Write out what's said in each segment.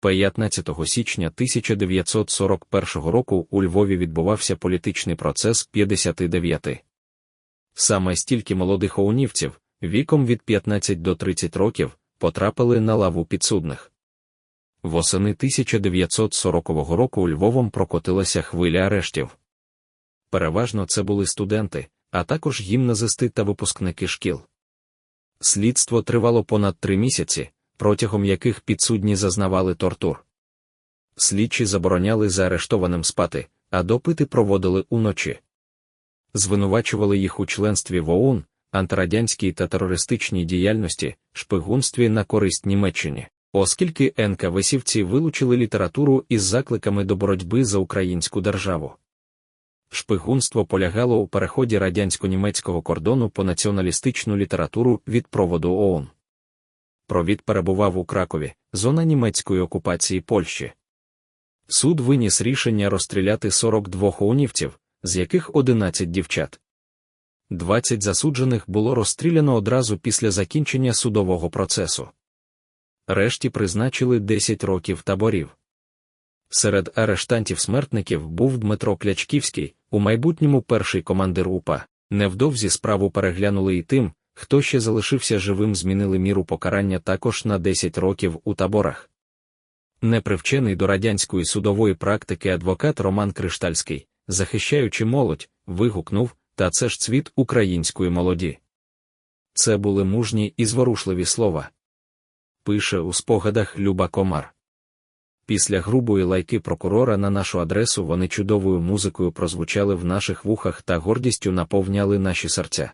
15 січня 1941 року у Львові відбувався політичний процес 59. Саме стільки молодих оунівців, віком від 15 до 30 років, потрапили на лаву підсудних. Восени 1940 року Львовом прокотилася хвиля арештів. Переважно це були студенти, а також гімназисти та випускники шкіл. Слідство тривало понад три місяці, протягом яких підсудні зазнавали тортур. Слідчі забороняли заарештованим спати, а допити проводили уночі. Звинувачували їх у членстві в ОУН, антирадянській та терористичній діяльності, шпигунстві на користь Німеччині, оскільки НКВСівці вилучили літературу із закликами до боротьби за українську державу. Шпигунство полягало у переході радянсько-німецького кордону по націоналістичну літературу від проводу ООН. Провід перебував у Кракові, зона німецької окупації Польщі. Суд виніс рішення розстріляти 42 оунівців, з яких 11 дівчат. 20 засуджених було розстріляно одразу після закінчення судового процесу. Решті призначили 10 років таборів. Серед арештантів-смертників був Дмитро Клячківський, у майбутньому перший командир УПА. Невдовзі справу переглянули і тим, хто ще залишився живим, змінили міру покарання також на 10 років у таборах. Непривчений до радянської судової практики адвокат Роман Криштальський, захищаючи молодь, вигукнув Та це ж цвіт української молоді. Це були мужні і зворушливі слова. Пише у спогадах Люба Комар. Після грубої лайки прокурора на нашу адресу вони чудовою музикою прозвучали в наших вухах та гордістю наповняли наші серця.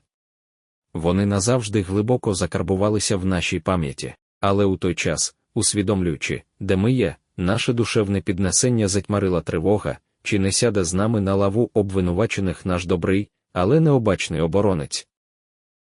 Вони назавжди глибоко закарбувалися в нашій пам'яті, але у той час, усвідомлюючи, де ми є, наше душевне піднесення затьмарила тривога, чи не сяде з нами на лаву обвинувачених наш добрий, але необачний оборонець.